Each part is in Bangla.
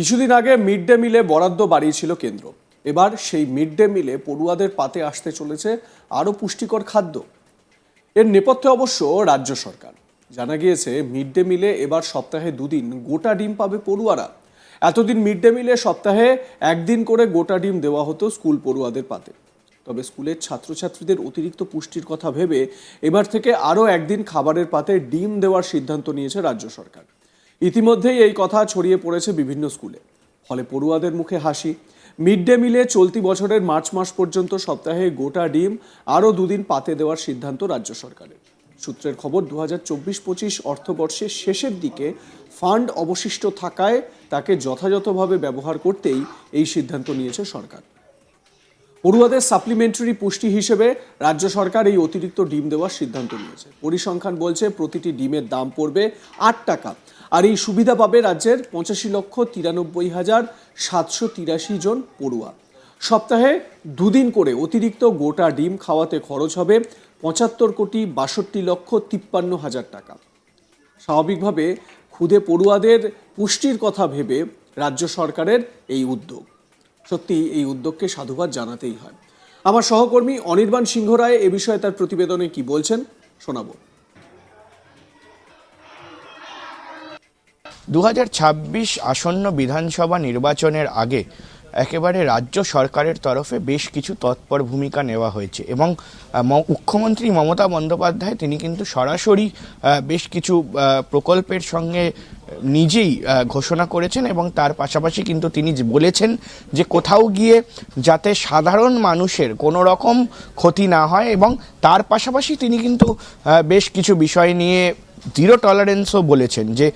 কিছুদিন আগে মিড ডে মিলে বরাদ্দ বাড়িয়েছিল কেন্দ্র। এবার সেই মিড ডে মিলে পড়ুয়াদের পাতে আসতে চলেছে আরও পুষ্টিকর খাদ্য। এর নেপথ্যে অবশ্য রাজ্য সরকার। জানা গিয়েছে, মিড ডে মিলে এবার সপ্তাহে দুদিন গোটা ডিম পাবে পড়ুয়ারা। এতদিন মিড ডে মিলে সপ্তাহে একদিন করে গোটা ডিম দেওয়া হতো স্কুল পড়ুয়াদের পাতে। তবে স্কুলের ছাত্রছাত্রীদের অতিরিক্ত পুষ্টির কথা ভেবে এবার থেকে আরও একদিন খাবারের পাতে ডিম দেওয়ার সিদ্ধান্ত নিয়েছে রাজ্য সরকার। ইতিমধ্যেই এই কথা ছড়িয়ে পড়েছে বিভিন্ন স্কুলে। ফলে পড়ুয়াদের মুখে হাসি। মিড ডে মিলে চলতি বছরের মার্চ মাস পর্যন্ত সপ্তাহে গোটা ডিম আরও দুদিন পাতে দেওয়ার সিদ্ধান্ত রাজ্য সরকারের। সূত্রের খবর দু হাজার চব্বিশ পঁচিশ অর্থবর্ষের শেষের দিকে ফান্ড অবশিষ্ট থাকায় তাকে যথাযথভাবে ব্যবহার করতেই এই সিদ্ধান্ত নিয়েছে সরকার। পড়ুয়াদের সাপ্লিমেন্টারি পুষ্টি হিসেবে রাজ্য সরকার এই অতিরিক্ত ডিম দেওয়ার সিদ্ধান্ত নিয়েছে। পরিসংখ্যান বলছে, প্রতিটি ডিমের দাম পড়বে আট টাকা। আর এই সুবিধা পাবে রাজ্যের পঁচাশি লক্ষ তিরানব্বই হাজার সাতশো তিরাশি জন পড়ুয়া। সপ্তাহে দুদিন করে অতিরিক্ত গোটা ডিম খাওয়াতে খরচ হবে পঁচাত্তর কোটি বাষট্টি লক্ষ তিপ্পান্ন হাজার টাকা। স্বাভাবিকভাবে খুদে পড়ুয়াদের পুষ্টির কথা ভেবে রাজ্য সরকারের এই উদ্যোগ। সত্যি, এই উদ্যোগকে সাধুবাদ জানাতেই হয়। আমার সহকর্মী অনির্বাণ সিংহ রায় এ বিষয়ে তার প্রতিবেদনে কি বলছেন, শোনাবো। দু হাজার ছাব্বিশ আসন্ন বিধানসভা নির্বাচনের আগে একেবারে রাজ্য সরকারের তরফে বেশ কিছু তৎপর ভূমিকা নেওয়া হয়েছে এবং মুখ্যমন্ত্রী মমতা বন্দ্যোপাধ্যায় তিনি কিন্তু সরাসরি বেশ কিছু প্রকল্পের সঙ্গে নিজেই ঘোষণা করেছেন এবং তার পাশাপাশি কিন্তু তিনি বলেছেন যে কোথাও গিয়ে যাতে সাধারণ মানুষের কোনো রকম ক্ষতি না হয় এবং তার পাশাপাশি তিনি কিন্তু বেশ কিছু বিষয় নিয়ে জিরো টলারেন্সও বলেছেন যে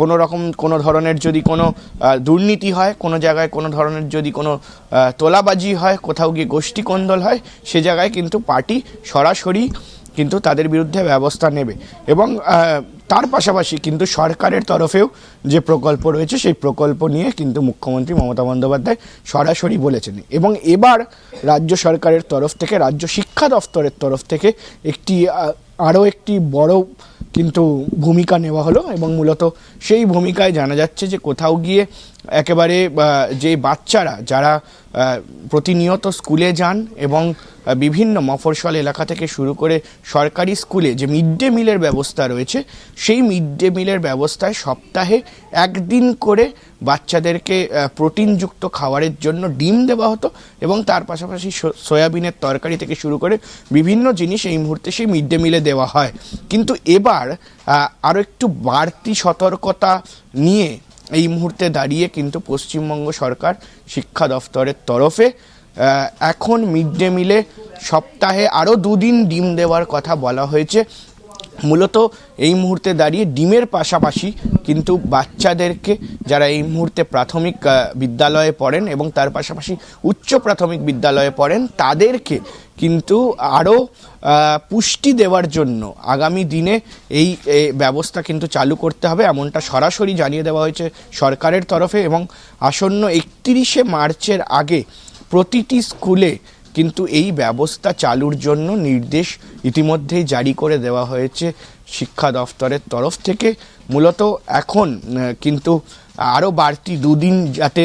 কোনো রকম কোনো ধরনের যদি কোনো দুর্নীতি হয়, কোনো জায়গায় কোনো ধরনের যদি কোনো তোলাবাজি হয়, কোথাও গিয়ে গোষ্ঠী কোন্দল হয়, সে জায়গায় কিন্তু পার্টি সরাসরি কিন্তু তাদের বিরুদ্ধে ব্যবস্থা নেবে। এবং তার পাশাপাশি কিন্তু সরকারের তরফেও যে প্রকল্প রয়েছে, সেই প্রকল্প নিয়ে কিন্তু মুখ্যমন্ত্রী মমতা বন্দ্যোপাধ্যায় সরাসরি বলেছেন। এবং এবার রাজ্য সরকারের তরফ থেকে, রাজ্য শিক্ষা দফতরের তরফ থেকে একটি আরও একটি বড় কিন্তু ভূমিকা নেওয়া হলো এবং মূলত সেই ভূমিকায় জানা যাচ্ছে যে কোথাও গিয়ে একেবারে যে বাচ্চারা যারা প্রতিনিয়ত স্কুলে যান এবং বিভিন্ন মফস্বল এলাকা থেকে শুরু করে সরকারি স্কুলে যে মিড ডে মিলের ব্যবস্থা রয়েছে, সেই মিড ডে মিলের ব্যবস্থায় সপ্তাহে একদিন করে বাচ্চাদেরকে প্রোটিনযুক্ত খাবারের জন্য ডিম দেওয়া হতো এবং তার পাশাপাশি সয়াবিনের তরকারি থেকে শুরু করে বিভিন্ন জিনিস এই মুহূর্তে সেই মিড ডে মিলে দেওয়া হয়। কিন্তু এবার আরও একটু বাড়তি সতর্কতা নিয়ে এই মুহূর্তে দাঁড়িয়ে কিন্তু পশ্চিমবঙ্গ সরকার শিক্ষা দফতরের তরফে এখন মিড ডে মিলে সপ্তাহে আরও দুদিন ডিম দেওয়ার কথা বলা হয়েছে। মূলত এই মুহূর্তে দাঁড়িয়ে ডিমের পাশাপাশি কিন্তু বাচ্চাদেরকে যারা এই মুহূর্তে প্রাথমিক বিদ্যালয়ে পড়েন এবং তার পাশাপাশি উচ্চ প্রাথমিক বিদ্যালয়ে পড়েন, তাদেরকে কিন্তু আরও পুষ্টি দেওয়ার জন্য আগামী দিনে এই ব্যবস্থা কিন্তু চালু করতে হবে। এমনটা সরাসরি জানিয়ে দেওয়া হয়েছে সরকারের তরফে এবং আসন্ন একত্রিশে মার্চের আগে প্রতিটি স্কুলে কিন্তু এই ব্যবস্থা চালুর জন্য নির্দেশ ইতিমধ্যেই জারি করে দেওয়া হয়েছে শিক্ষা দফতরের তরফ থেকে। মূলত এখন কিন্তু আরও বাড়তি দুদিন যাতে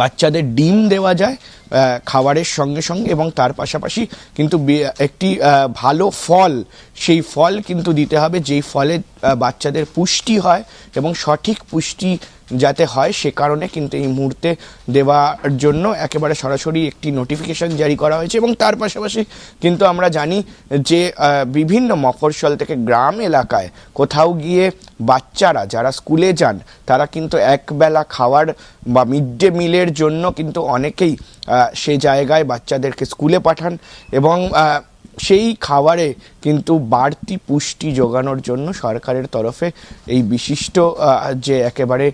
বাচ্চাদের ডিম দেওয়া যায় খাবারের সঙ্গে সঙ্গে এবং তার পাশাপাশি কিন্তু একটি ভালো ফল, সেই ফল কিন্তু দিতে হবে, যেই ফলে বাচ্চাদের পুষ্টি হয় এবং সঠিক পুষ্টি যাতে হয়, সে কারণে কিন্তু এই মুহূর্তে দেওয়ার জন্য একেবারে সরাসরি একটি নোটিফিকেশন জারি করা হয়েছে এবং তার পাশাপাশি কিন্তু আমরা জানি যে বিভিন্ন মফস্বল থেকে গ্রাম এলাকায় কোথাও গিয়ে বাচ্চারা যারা স্কুলে যান, তারা কিন্তু একবেলা খাওয়ার বা মিড ডে মিলের জন্য কিন্তু অনেকেই সে জায়গায় বাচ্চাদেরকে স্কুলে পাঠান এবং সেই খাবারে কিন্তু বাড়তি পুষ্টি যোগানোর জন্য সরকারের তরফে এই বিশিষ্ট যে একেবারে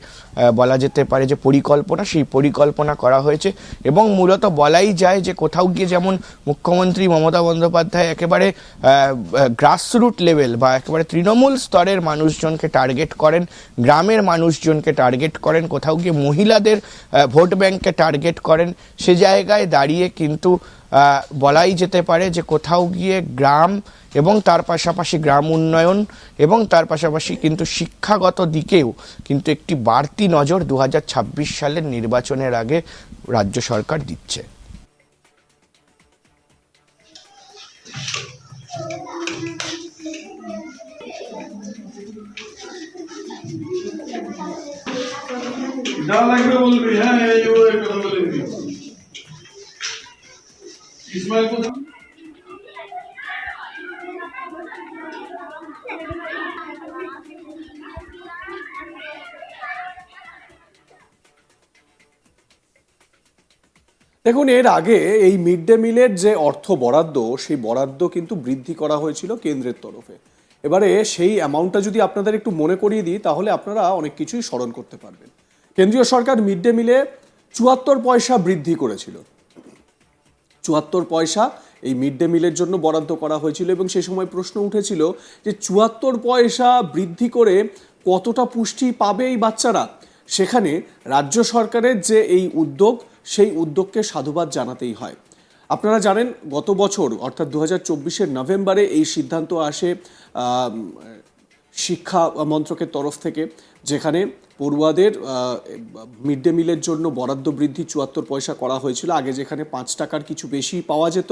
বলা যেতে পারে যে পরিকল্পনা, সেই পরিকল্পনা করা হয়েছে এবং মূলত বলাই যায় যে কোথাও গিয়ে যেমন মুখ্যমন্ত্রী মমতা বন্দ্যোপাধ্যায় একেবারে গ্রাসরুট লেভেল বা একেবারে তৃণমূল স্তরের মানুষজনকে টার্গেট করেন, গ্রামের মানুষজনকে টার্গেট করেন, কোথাও গিয়ে মহিলাদের ভোট ব্যাংককে টার্গেট করেন, সে জায়গায় দাঁড়িয়ে কিন্তু বলাই যেতে পারে যে কোথাও গিয়ে গ্রাম এবং তার পাশাপাশি গ্রাম উন্নয়ন এবং তার পাশাপাশি কিন্তু শিক্ষাগত দিকেও কিন্তু একটি বাড়তি নজর দু হাজার ছাব্বিশ সালের নির্বাচনের আগে রাজ্য সরকার দিচ্ছে। ইসমাইল কোথায় দেখুন, এর আগে এই মিড ডে মিলের যে অর্থ বরাদ্দ, সেই বরাদ্দ কিন্তু বৃদ্ধি করা হয়েছিল কেন্দ্রের তরফে। এবারে সেই অ্যামাউন্টটা যদি আপনাদের একটু মনে করিয়ে দিই, তাহলে আপনারা অনেক কিছুই স্মরণ করতে পারবেন। কেন্দ্রীয় সরকার মিড ডে মিলে চুয়াত্তর পয়সা বৃদ্ধি করেছিল। চুয়াত্তর পয়সা এই মিড ডে মিলের জন্য বরাদ্দ করা হয়েছিল এবং সেই সময় প্রশ্ন উঠেছিল যে চুয়াত্তর পয়সা বৃদ্ধি করে কতটা পুষ্টি পাবে এই বাচ্চারা? সেখানে রাজ্য সরকারের যে এই উদ্যোগ, সেই উদ্যোগকে সাধুবাদ জানাতেই হয়। আপনারা জানেন, গত বছর, অর্থাৎ দু হাজার নভেম্বরে এই সিদ্ধান্ত আসে শিক্ষা মন্ত্রকের তরফ থেকে যেখানে পড়ুয়াদের মিড ডে মিলের জন্য বরাদ্দ বৃদ্ধি চুয়াত্তর পয়সা করা হয়েছিল। আগে যেখানে পাঁচ টাকার কিছু বেশি পাওয়া যেত,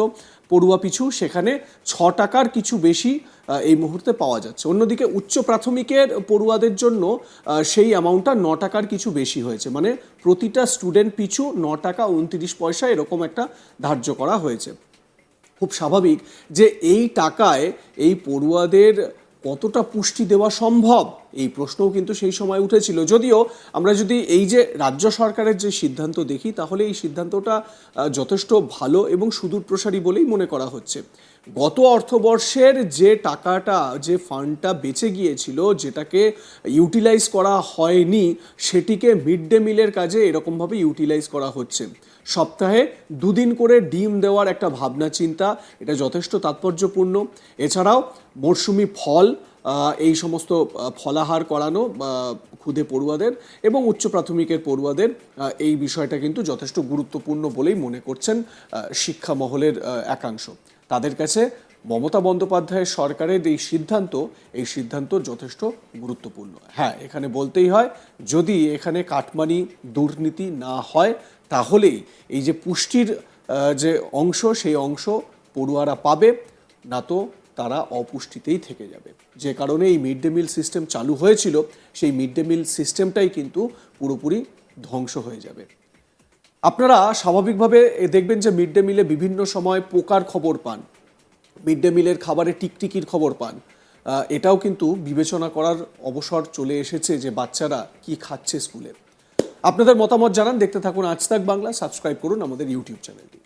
পড়ুয়া পিছু সেখানে ছ টাকার কিছু বেশি এই মুহূর্তে পাওয়া যাচ্ছে। অন্যদিকে উচ্চ প্রাথমিকের পড়ুয়াদের জন্য সেই অ্যামাউন্টটা ন টাকার কিছু বেশি হয়েছে। মানে প্রতিটা স্টুডেন্ট পিছু ন টাকা উনত্রিশ পয়সা এরকম একটা ধার্য করা হয়েছে। খুব স্বাভাবিক যে এই টাকায় এই পড়ুয়াদের কতটা পুষ্টি দেওয়া সম্ভব? এই প্রশ্নও কিন্তু সেই সময় উঠেছিল। যদিও আমরা যদি এই যে রাজ্য সরকারের যে সিদ্ধান্ত দেখি, তাহলে এই সিদ্ধান্তটা যথেষ্ট ভালো এবং সুদূর প্রসারী বলেই মনে করা হচ্ছে। গত অর্থবর্ষের যে টাকাটা, যে ফান্ডটা বেঁচে গিয়েছিল, যেটাকে ইউটিলাইজ করা হয়নি, সেটিকে মিড ডে মিলের কাজে এরকমভাবে ইউটিলাইজ করা হচ্ছে। সপ্তাহে দুদিন করে ডিম দেওয়ার একটা ভাবনা, চিন্তা, এটা যথেষ্ট তাৎপর্যপূর্ণ। এছাড়াও মরশুমি ফল এই সমস্ত ফলাহার করানো ক্ষুদে পড়ুয়াদের এবং উচ্চ প্রাথমিকের পড়ুয়াদের এই বিষয়টা কিন্তু যথেষ্ট গুরুত্বপূর্ণ বলেই মনে করছেন শিক্ষা মহলের একাংশ। তাদের কাছে মমতা বন্দ্যোপাধ্যায়ের সরকারের এই সিদ্ধান্ত এই সিদ্ধান্ত যথেষ্ট গুরুত্বপূর্ণ। হ্যাঁ এখানে বলতেই হয়, যদি এখানে কাটমানি দুর্নীতি না হয়, তাহলেই এই যে পুষ্টির যে অংশ, সেই অংশ পড়ুয়ারা পাবে, না তো তারা অপুষ্টিতেই থেকে যাবে। যে কারণে এই মিড ডে মিল সিস্টেম চালু হয়েছিল, সেই মিড ডে মিল সিস্টেমটাই কিন্তু পুরোপুরি ধ্বংস হয়ে যাবে। আপনারা স্বাভাবিকভাবে দেখবেন যে মিড ডে মিলে বিভিন্ন সময় পোকার খবর পান। মিড ডে মিলের খাবারে টিকটিকির খবর পান। এটাও কিন্তু বিবেচনা করার অবসর চলে এসেছে যে বাচ্চারা কি খাচ্ছে স্কুলে। আপনাদের মতামত জানান, দেখতে থাকুন আজ তাক বাংলা, সাবস্ক্রাইব করুন আমাদের ইউটিউব চ্যানেলটি।